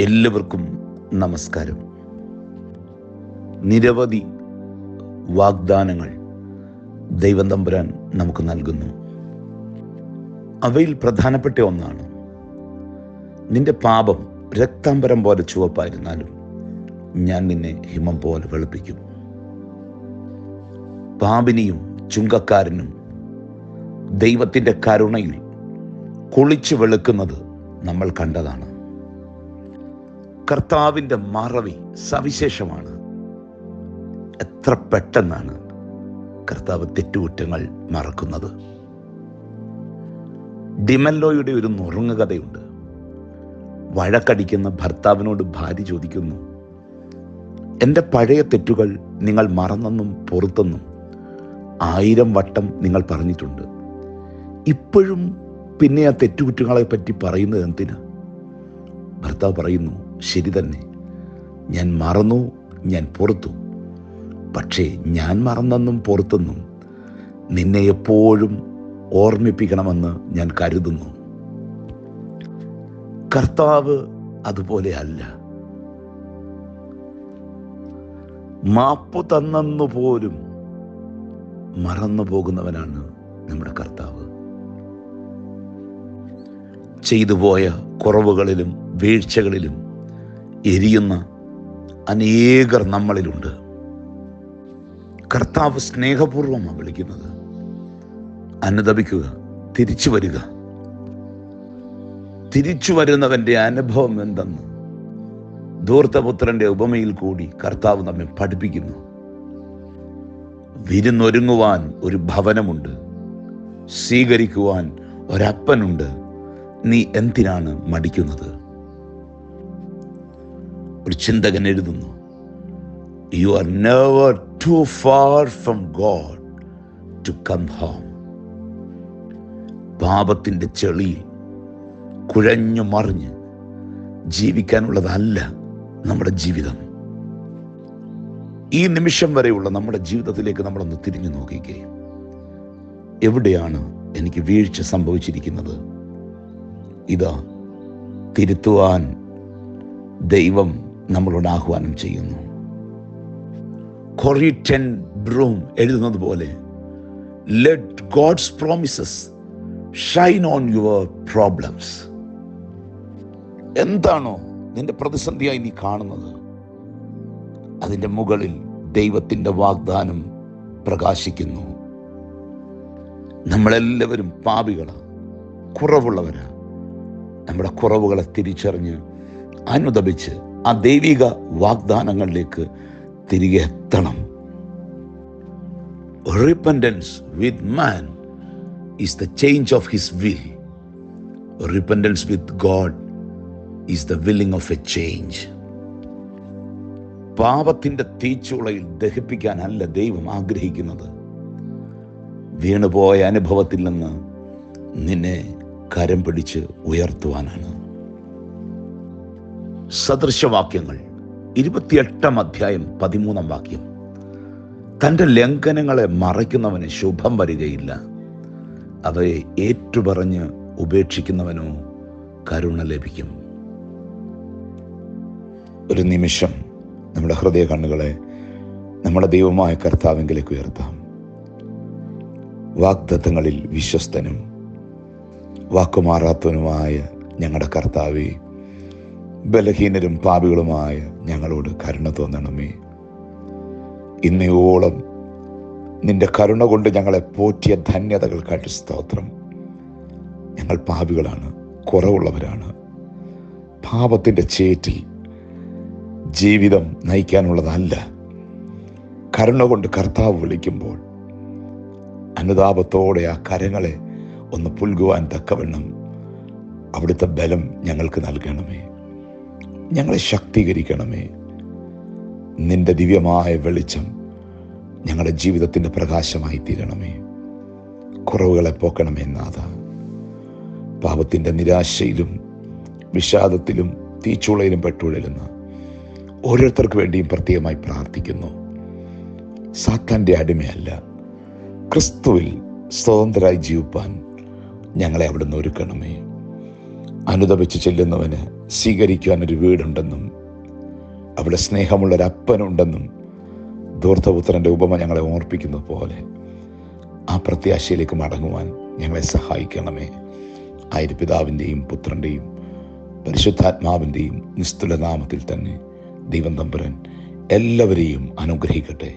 എല്ലാവർക്കും നമസ്കാരം. നിരവധി വാഗ്ദാനങ്ങൾ ദൈവം തമ്പുരാൻ നമുക്ക് നൽകുന്നു. അവയിൽ പ്രധാനപ്പെട്ട ഒന്നാണ് നിന്റെ പാപം രക്താംബരം പോലെ ചുവപ്പായിരുന്നാലും ഞാൻ നിന്നെ ഹിമം പോലെ വെളുപ്പിക്കും. പാപിനിയും ചുങ്കക്കാരനും ദൈവത്തിന്റെ കരുണയിൽ കുളിച്ചു വെളുക്കുന്നത് നമ്മൾ കണ്ടതാണ്. കർത്താവിന്റെ മറവി സവിശേഷമാണ്. എത്ര പെട്ടെന്നാണ് കർത്താവ് തെറ്റുകുറ്റങ്ങൾ മറക്കുന്നത്. ഡിമല്ലോയുടെ ഒരു നുറുങ്ങുകഥയുണ്ട്. വഴക്കടിക്കുന്ന ഭർത്താവിനോട് ഭാര്യ ചോദിക്കുന്നു എന്റെ പഴയ തെറ്റുകൾ നിങ്ങൾ മറന്നെന്നും പുറത്തെന്നും ആയിരം വട്ടം നിങ്ങൾ പറഞ്ഞിട്ടുണ്ട്. ഇപ്പോഴും പിന്നെ ആ തെറ്റുകുറ്റങ്ങളെ പറ്റി പറയുന്നത് എന്തിനാ? ഭർത്താവ് പറയുന്നു ശരി തന്നെ. ഞാൻ മറന്നു ഞാൻ പുറത്തു. പക്ഷേ ഞാൻ മറന്നെന്നും പുറത്തെന്നും നിന്നെ എപ്പോഴും ഓർമ്മിപ്പിക്കണമെന്ന് ഞാൻ കരുതുന്നു. കർത്താവ് അതുപോലെ അല്ല. മാപ്പ് തന്നെന്നു പോലും മറന്നു പോകുന്നവനാണ് നമ്മുടെ കർത്താവ്. ചെയ്തുപോയ കുറവുകളിലും വീഴ്ചകളിലും എരിയുന്ന അനേകർ നമ്മളിലുണ്ട്. കർത്താവ് സ്നേഹപൂർവമാണ് വിളിക്കുന്നത്. അനുദപിക്കുക തിരിച്ചു വരിക. തിരിച്ചു വരുന്നവന്റെ അനുഭവം എന്തെന്ന്? ധൂർത്തപുത്രന്റെ ഉപമയിൽ കൂടി കർത്താവ് നമ്മെ പഠിപ്പിക്കുന്നു. വിരുന്നൊരുങ്ങുവാൻ ഒരു ഭവനമുണ്ട്. സ്വീകരിക്കുവാൻ ഒരപ്പനുണ്ട്. നീ എന്തിനാണ് മടിക്കുന്നത്? ഒരു ചിന്തകൻ എഴുതുന്നു. You are never too far from God to come home പാപത്തിന്റെ ചെളി കുഴഞ്ഞു മറിഞ്ഞ് ജീവിക്കാനുള്ളതല്ല നമ്മുടെ ജീവിതം. ഈ നിമിഷം വരെയുള്ള നമ്മുടെ ജീവിതത്തിലേക്ക് നമ്മളൊന്ന് തിരിഞ്ഞു നോക്കിക്കേ. എവിടെയാണ് എനിക്ക് വീഴ്ച സംഭവിച്ചിരിക്കുന്നത്? ഇതാ തിരുത്തുവാൻ ദൈവം നമ്മളോട് ആഹ്വാനം ചെയ്യുന്നു. കൊറിറ്റൻ ബ്രൂം എഴുതുന്നത് പോലെ let God's promises shine on your problems എന്താണോ നിന്റെ പ്രതിസന്ധിയായി നീ കാണുന്നത്? അതിന്റെ മുകളിൽ ദൈവത്തിന്റെ വാഗ്ദാനം പ്രകാശിക്കുന്നു. നമ്മളെല്ലാവരും പാപികളാണ് കുറവുള്ളവരാണ് നമ്മുടെ കുറവുകളെ തിരിച്ചറിഞ്ഞ് അനുദപിച്ച് ആ ദൈവിക വാഗ്ദാനങ്ങളിലേക്ക് തിരികെ എത്തണം. Repentance with man is the change of his will repentance with God is the willing of a change പാപത്തിന്റെ തീച്ചുളയിൽ ദഹിപ്പിക്കാനല്ല ദൈവം ആഗ്രഹിക്കുന്നത്. വീണുപോയ അനുഭവത്തിൽ നിന്ന് നിന്നെ കരം പിടിച്ച് ഉയർത്തുവാനാണ്. സദൃശവാക്യങ്ങൾ. ഇരുപത്തിയെട്ടാം അധ്യായം പതിമൂന്നാം വാക്യം. തന്റെ ലംഘനങ്ങളെ മറയ്ക്കുന്നവന് ശുഭം വരികയില്ല. അവയെ ഏറ്റുപറഞ്ഞ് ഉപേക്ഷിക്കുന്നവനോ കരുണ ലഭിക്കും. ഒരു നിമിഷം നമ്മുടെ ഹൃദയ കണ്ണുകളെ നമ്മുടെ ദൈവമായ കർത്താവിങ്കിലേക്ക് ഉയർത്താം. വാഗ്ദത്തങ്ങളിൽ വിശ്വസ്തനും വാക്കുമാറാത്തവനുമായ ഞങ്ങളുടെ കർത്താവെ ബലഹീനരും പാപികളുമായ ഞങ്ങളോട് കരുണ തോന്നണമേ. ഇന്നയോളം നിന്റെ കരുണ കൊണ്ട് ഞങ്ങളെ പോറ്റിയ ധന്യതകൾക്കായിട്ട് സ്തോത്രം. ഞങ്ങൾ പാപികളാണ് കുറവുള്ളവരാണ്. പാപത്തിന്റെ ചേറ്റിൽ ജീവിതം നയിക്കാനുള്ളതല്ല. കരുണ കൊണ്ട് കർത്താവ് വിളിക്കുമ്പോൾ അനുതാപത്തോടെ ആ കരങ്ങളെ ഒന്ന് പുൽകുവാൻ തക്കവണ്ണം അവിടുത്തെ ബലം ഞങ്ങൾക്ക് നൽകണമേ. ഞങ്ങളെ ശക്തീകരിക്കണമേ. നിന്റെ ദിവ്യമായ വെളിച്ചം ഞങ്ങളുടെ ജീവിതത്തിന്റെ പ്രകാശമായി തീരണമേ. കുറവുകളെ പോക്കണമേ നാഥ. പാപത്തിന്റെ നിരാശയിലും വിഷാദത്തിലും തീച്ചുളയിലും പെട്ടുഴലുന്ന ഓരോരുത്തർക്ക് വേണ്ടിയും പ്രത്യേകമായി പ്രാർത്ഥിക്കുന്നു. സാത്താന്റെ അടിമയല്ല ക്രിസ്തുവിൽ സ്വതന്ത്രരായി ജീവിപ്പാൻ ഞങ്ങളെ അവിടുന്ന് ഒരുക്കണമേ. അനുദപിച്ച് ചെല്ലുന്നവന് സ്വീകരിക്കുവാൻ ഒരു വീടുണ്ടെന്നും അവിടെ സ്നേഹമുള്ളൊരപ്പനുണ്ടെന്നും ദൂർത്തപുത്രന്റെ ഉപമ ഞങ്ങളെ ഓർപ്പിക്കുന്നത് പോലെ ആ പ്രത്യാശയിലേക്ക് മടങ്ങുവാൻ ഞങ്ങളെ സഹായിക്കണമേ. ആയിരു പിതാവിന്റെയും പുത്രന്റെയും പരിശുദ്ധാത്മാവിന്റെയും നിസ്തുല നാമത്തിൽ തന്നെ ദൈവം തമ്പുരൻ എല്ലാവരെയും അനുഗ്രഹിക്കട്ടെ.